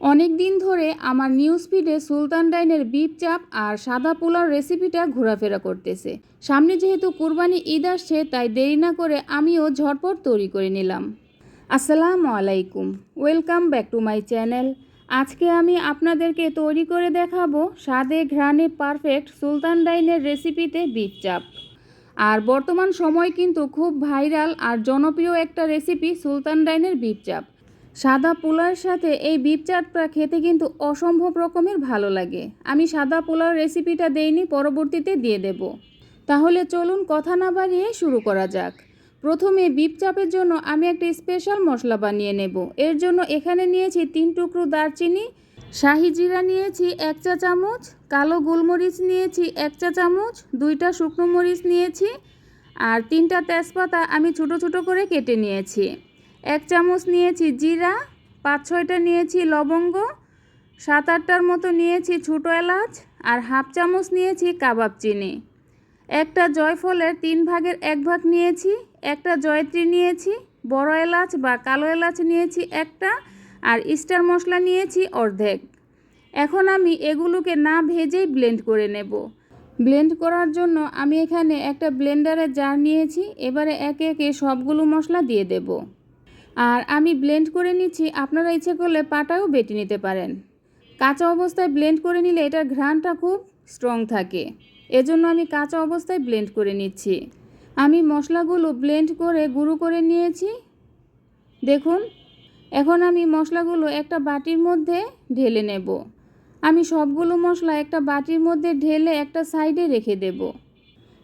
অনেক দিন ধরে আমার নিউজ ফিডে সুলতান ডাইনের বিপ চাপ আর সাদা পোলার রেসিপিটা ঘোরাফেরা করতেছে। সামনে যেহেতু কুরবানি ঈদ আসছে, তাই দেরি না করে আমিও ঝটপট তৈরি করে নিলাম। আসসালামু আলাইকুম welcome back to my channel আজকে আমি আপনাদেরকে তৈরি করে দেখাবো স্বাদে ঘ্রাণে পারফেক্ট সুলতান ডাইনের রেসিপিতে বিপ চাপ। আর বর্তমান সময় কিন্তু খুব ভাইরাল আর জনপ্রিয় একটা রেসিপি সুলতান ডাইনের বিপ চাপ। সাদা পোলার সাথে এই বিপ চাপটা খেতে কিন্তু অসম্ভব রকমের ভালো লাগে। আমি সাদা পোলার রেসিপিটা দেইনি, পরবর্তীতে দিয়ে দেব। তাহলে চলুন কথা না বাড়িয়ে শুরু করা যাক। প্রথমে বিপ চাপের জন্য আমি একটা স্পেশাল মশলা বানিয়ে নেব। এর জন্য এখানে নিয়েছি তিন টুকরো দারচিনি, শাহি জিরা নিয়েছি এক চা চামচ, কালো গোলমরিচ নিয়েছি এক চা চামচ, দুইটা শুকনো মরিচ নিয়েছি, আর তিনটা তেজপাতা আমি ছোট ছোট করে কেটে নিয়েছি। এক চামচ নিয়েছি জিরা, পাঁচ ছয়টা নিয়েছি লবঙ্গ, সাত আটটার মতো নিয়েছি ছোটো এলাচ আর হাফ চামচ নিয়েছি কাবাব চিনি। একটা জয়ফলের তিন ভাগের এক ভাগ নিয়েছি, একটা জয়ত্রী নিয়েছি, বড় এলাচ বা কালো এলাচ নিয়েছি একটা আর স্টার মশলা নিয়েছি অর্ধেক। এখন আমি এগুলোকে না ভেজেই ব্লেন্ড করে নেব। ব্লেন্ড করার জন্য আমি এখানে একটা ব্লেন্ডারের জার নিয়েছি, এবারে একে একে সবগুলো মশলা দিয়ে দেব। আর আমি ব্লেন্ড করে নিচ্ছি, আপনারা ইচ্ছে করলে পাটাও বেটে নিতে পারেন। কাঁচা অবস্থায় ব্লেন্ড করে নিলে এটার ঘ্রাণটা খুব স্ট্রং থাকে। এজন্য আমি কাঁচা অবস্থায় ব্লেন্ড করে নিচ্ছি। আমি মশলাগুলো ব্লেন্ড করে গুঁড়ো করে নিয়েছি। দেখুন, এখন আমি মশলাগুলো একটা বাটির মধ্যে ঢেলে নেব। আমি সবগুলো মশলা একটা বাটির মধ্যে ঢেলে একটা সাইডে রেখে দেব।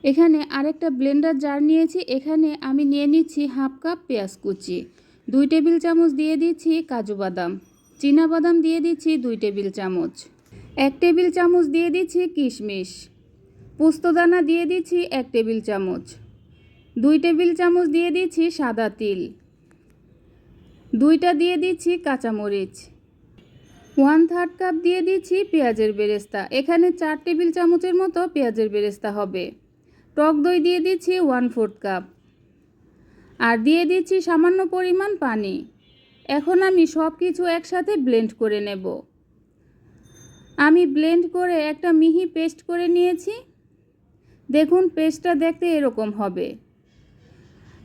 এখানে আরেকটা ব্লেন্ডার জার নিয়েছি। এখানে আমি নিয়ে নিচ্ছি হাফ কাপ পেঁয়াজ কুচি। দুই টেবিল চামচ দিয়ে দিচ্ছি কাজু বাদাম। চীনা বাদাম দিয়ে দিচ্ছি দুই টেবিল চামচ। এক টেবিল চামচ দিয়ে দিচ্ছি কিশমিশ। পোস্তদানা দিয়ে দিচ্ছি এক টেবিল চামচ। দুই টেবিল চামচ দিয়ে দিচ্ছি সাদা তিল। দুইটা দিয়ে দিচ্ছি কাঁচামরিচ। ওয়ান থার্ড কাপ দিয়ে দিচ্ছি পেঁয়াজের বেরেস্তা। এখানে চার টেবিল চামচের মতো পেঁয়াজের বেরেস্তা হবে। টক দই দিয়ে দিচ্ছি ওয়ান ফোর্থ কাপ। আর দিয়ে দিচ্ছি সামান্য পরিমাণ পানি। এখন আমি সব কিছু একসাথে ব্লেন্ড করে নেব। আমি ব্লেন্ড করে একটা মিহি পেস্ট করে নিয়েছি। দেখুন, পেস্টটা দেখতে এরকম হবে।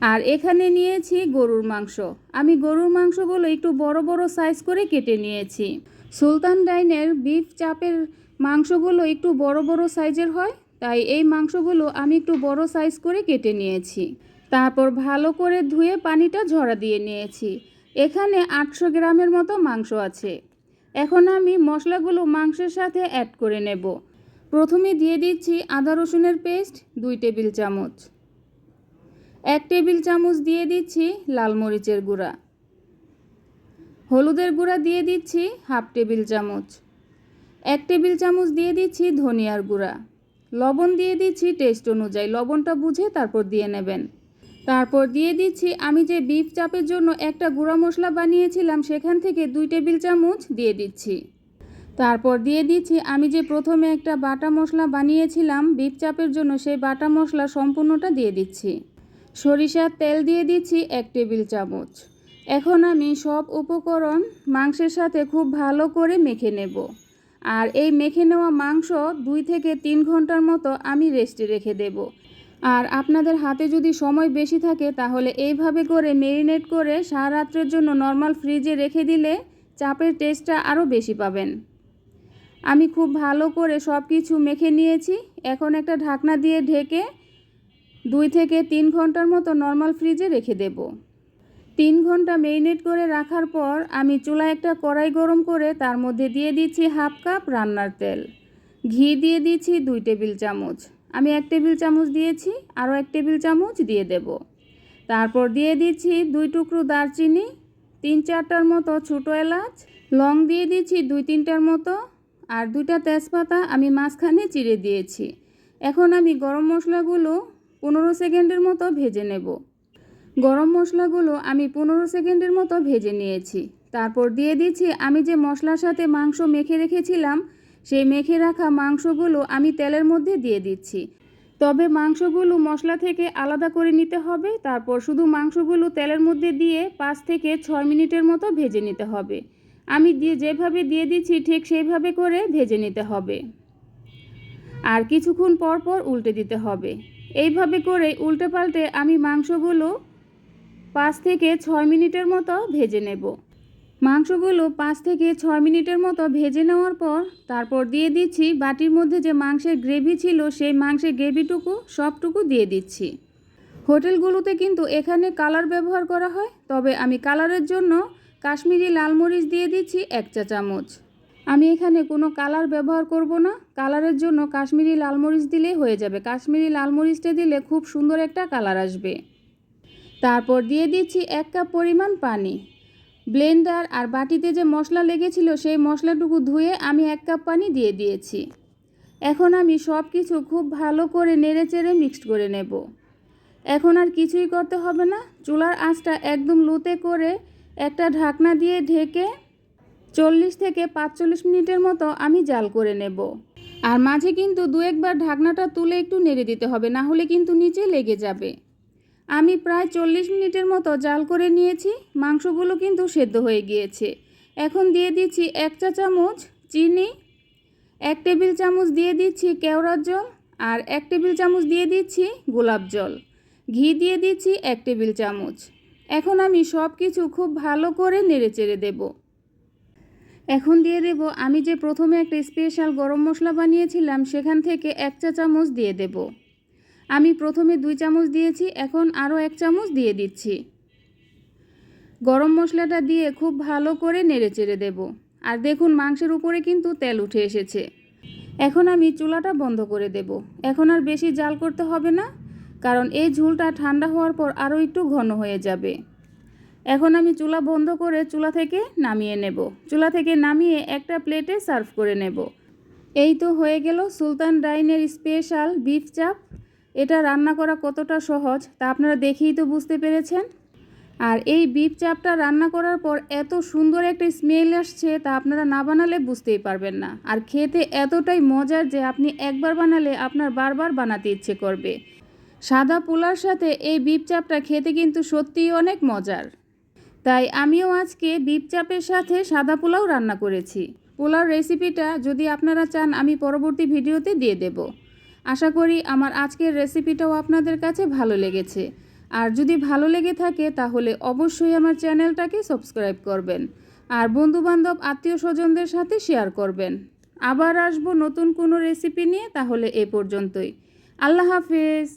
আর এখানে নিয়েছি গরুর মাংস। আমি গরুর মাংসগুলো একটু বড় বড় সাইজ করে কেটে নিয়েছি। সুলতান ডাইনের বিফ চাপের মাংসগুলো একটু বড় বড় সাইজের হয়, তাই এই মাংসগুলো আমি একটু বড় সাইজ করে কেটে নিয়েছি। তারপর ভালো করে ধুয়ে পানিটা ঝরা দিয়ে নিয়েছি। এখানে আটশো গ্রামের মতো মাংস আছে। এখন আমি মশলাগুলো মাংসের সাথে অ্যাড করে নেব। প্রথমে দিয়ে দিচ্ছি আদা রসুনের পেস্ট, দুই টেবিল চামচ। এক টেবিল চামচ দিয়ে দিচ্ছি লাল মরিচের গুঁড়া। হলুদের গুঁড়া দিয়ে দিচ্ছি হাফ টেবিল চামচ। এক টেবিল চামচ দিয়ে দিচ্ছি ধনিয়ার গুঁড়া। লবণ দিয়ে দিচ্ছি টেস্ট অনুযায়ী। লবণটা বুঝে তারপর দিয়ে নেবেন। তারপর দিয়ে দিচ্ছি আমি যে বিফ চাপের জন্য একটা গুঁড়া মশলা বানিয়েছিলাম, সেখান থেকে দুই টেবিল চামচ দিয়ে দিচ্ছি। তারপর দিয়ে দিচ্ছি আমি যে প্রথমে একটা বাটা মশলা বানিয়েছিলাম, বিফ চাপের জন্য সেই বাটা মশলা সম্পূর্ণটা দিয়ে দিচ্ছি। সরিষার তেল দিয়ে দিচ্ছি এক টেবিল চামচ। এখন আমি সব উপকরণ মাংসের সাথে খুব ভালো করে মেখে নেব। আর এই মেখে নেওয়া মাংস দুই থেকে তিন ঘণ্টার মতো আমি রেস্টে রেখে দেব। আর আপনাদের হাতে যদি সময় বেশি থাকে, তাহলে এইভাবে করে মেরিনেট করে সারা রাত্রের জন্য নর্মাল ফ্রিজে রেখে দিলে চাপের টেস্টটা আরও বেশি পাবেন। আমি খুব ভালো করে সব কিছু মেখে নিয়েছি। এখন একটা ঢাকনা দিয়ে ঢেকে দুই থেকে তিন ঘণ্টার মতো নর্মাল ফ্রিজে রেখে দেব। তিন ঘণ্টা মেরিনেট করে রাখার পর আমি চুলায় একটা কড়াই গরম করে তার মধ্যে দিয়ে দিচ্ছি হাফ কাপ রান্নার তেল। ঘি দিয়ে দিচ্ছি দুই টেবিল চামচ। আমি এক টেবিল চামচ দিয়েছি, আরও এক টেবিল চামচ দিয়ে দেব। তারপর দিয়ে দিচ্ছি দুই টুকরো দারচিনি, তিন চারটার মতো ছোটো এলাচ, লং দিয়ে দিচ্ছি দুই তিনটার মতো, আর দুইটা তেজপাতা আমি মাঝখানে চিড়ে দিয়েছি। এখন আমি গরম মশলাগুলো পনেরো সেকেন্ডের মতো ভেজে নেব। গরম মশলাগুলো আমি পনেরো সেকেন্ডের মতো ভেজে নিয়েছি। তারপর দিয়ে দিচ্ছি, আমি যে মশলার সাথে মাংস মেখে রেখেছিলাম সেই মেখে রাখা মাংসগুলো আমি তেলের মধ্যে দিয়ে দিচ্ছি। তবে মাংসগুলো মশলা থেকে আলাদা করে নিতে হবে, তারপর শুধু মাংসগুলো তেলের মধ্যে দিয়ে পাঁচ থেকে ছয় মিনিটের মতো ভেজে নিতে হবে। আমি দিয়ে যেভাবে দিয়ে দিচ্ছি ঠিক সেইভাবে করে ভেজে নিতে হবে। আর কিছুক্ষণ পর পর উল্টে দিতে হবে। এইভাবে করে উল্টে পাল্টে আমি মাংসগুলো পাঁচ থেকে ছয় মিনিটের মতো ভেজে নেব। মাংসগুলো পাঁচ থেকে ছয় মিনিটের মতো ভেজে নেওয়ার পর তারপর দিয়ে দিচ্ছি বাটির মধ্যে যে মাংসের গ্রেভি ছিল সেই মাংসের গ্রেভিটুকু, সবটুকু দিয়ে দিচ্ছি। হোটেলগুলোতে কিন্তু এখানে কালার ব্যবহার করা হয়, তবে আমি কালারের জন্য কাশ্মীরি লাল মরিচ দিয়ে দিচ্ছি এক চা চামচ। আমি এখানে কোনো কালার ব্যবহার করব না, কালারের জন্য কাশ্মীরি লাল মরিচ দিলেই হয়ে যাবে। কাশ্মীরি লাল মরিচটা দিলে খুব সুন্দর একটা কালার আসবে। তারপর দিয়ে দিচ্ছি এক কাপ পরিমাণ পানি। ব্লেন্ডার আর বাটিতে যে মশলা লেগেছিল সেই মশলাটুকু ধুয়ে আমি এক কাপ পানি দিয়ে দিয়েছি। এখন আমি সব কিছু খুব ভালো করে নেড়ে চেড়ে মিক্সড করে নেব। এখন আর কিছুই করতে হবে না। চুলার আঁচটা একদম লোতে করে একটা ঢাকনা দিয়ে ঢেকে চল্লিশ থেকে পাঁচচল্লিশ মিনিটের মতো আমি জাল করে নেব। আর মাঝে কিন্তু দু একবার ঢাকনাটা তুলে একটু নেড়ে দিতে হবে, না হলে কিন্তু নিচে লেগে যাবে। আমি প্রায় চল্লিশ মিনিটের মতো জাল করে নিয়েছি, মাংসগুলো কিন্তু সেদ্ধ হয়ে গিয়েছে। এখন দিয়ে দিচ্ছি এক চা চামচ চিনি, এক টেবিল চামচ দিয়ে দিচ্ছি কেওড়ার জল আর এক টেবিল চামচ দিয়ে দিচ্ছি গোলাপ জল। ঘি দিয়ে দিচ্ছি এক টেবিল চামচ। এখন আমি সব কিছু খুব ভালো করে নেড়ে চেড়ে দেবো। এখন দিয়ে দেব, আমি যে প্রথমে একটা স্পেশাল গরম মশলা বানিয়েছিলাম, সেখান থেকে এক চা চামচ দিয়ে দেব। আমি প্রথমে দুই চামচ দিয়েছি, এখন আরও এক চামচ দিয়ে দিচ্ছি। গরম মশলাটা দিয়ে খুব ভালো করে নেড়ে চেড়ে দেব। আর দেখুন, মাংসের উপরে কিন্তু তেল উঠে এসেছে। এখন আমি চুলাটা বন্ধ করে দেব। এখন আর বেশি জাল করতে হবে না, কারণ এই ঝুলটা ঠান্ডা হওয়ার পর আরও একটু ঘন হয়ে যাবে। এখন আমি চুলা বন্ধ করে চুলা থেকে নামিয়ে নেব। চুলা থেকে নামিয়ে একটা প্লেটে সার্ভ করে নেব। এই তো হয়ে গেল সুলতান ডাইনের স্পেশাল বিফ চাপ। এটা রান্না করা কতটা সহজ তা আপনারা দেখেই তো বুঝতে পেরেছেন। আর এই বিপ চাপটা রান্না করার পর এত সুন্দর একটা স্মেল আসছে তা আপনারা না বানালে বুঝতেই পারবেন না। আর খেতে এতটাই মজার যে আপনি একবার বানালে আপনার বারবার বানাতে ইচ্ছে করবে। সাদা পোলার সাথে এই বিপ চাপটা খেতে কিন্তু সত্যিই অনেক মজার। তাই আমিও আজকে বিপ চাপের সাথে সাদা পোলাও রান্না করেছি। পোলাও রেসিপিটা যদি আপনারা চান আমি পরবর্তী ভিডিওতে দিয়ে দেব। আশা করি আমার আজকের রেসিপিটাও আপনাদের কাছে ভালো লেগেছে। আর যদি ভালো লেগে থাকে, তাহলে অবশ্যই আমার চ্যানেলটাকে সাবস্ক্রাইব করবেন। আর বন্ধুবান্ধব আত্মীয় স্বজনদের সাথে শেয়ার করবেন। আবার আসব নতুন কোনো রেসিপি নিয়ে, তাহলে এ পর্যন্তই। আল্লাহ হাফেজ।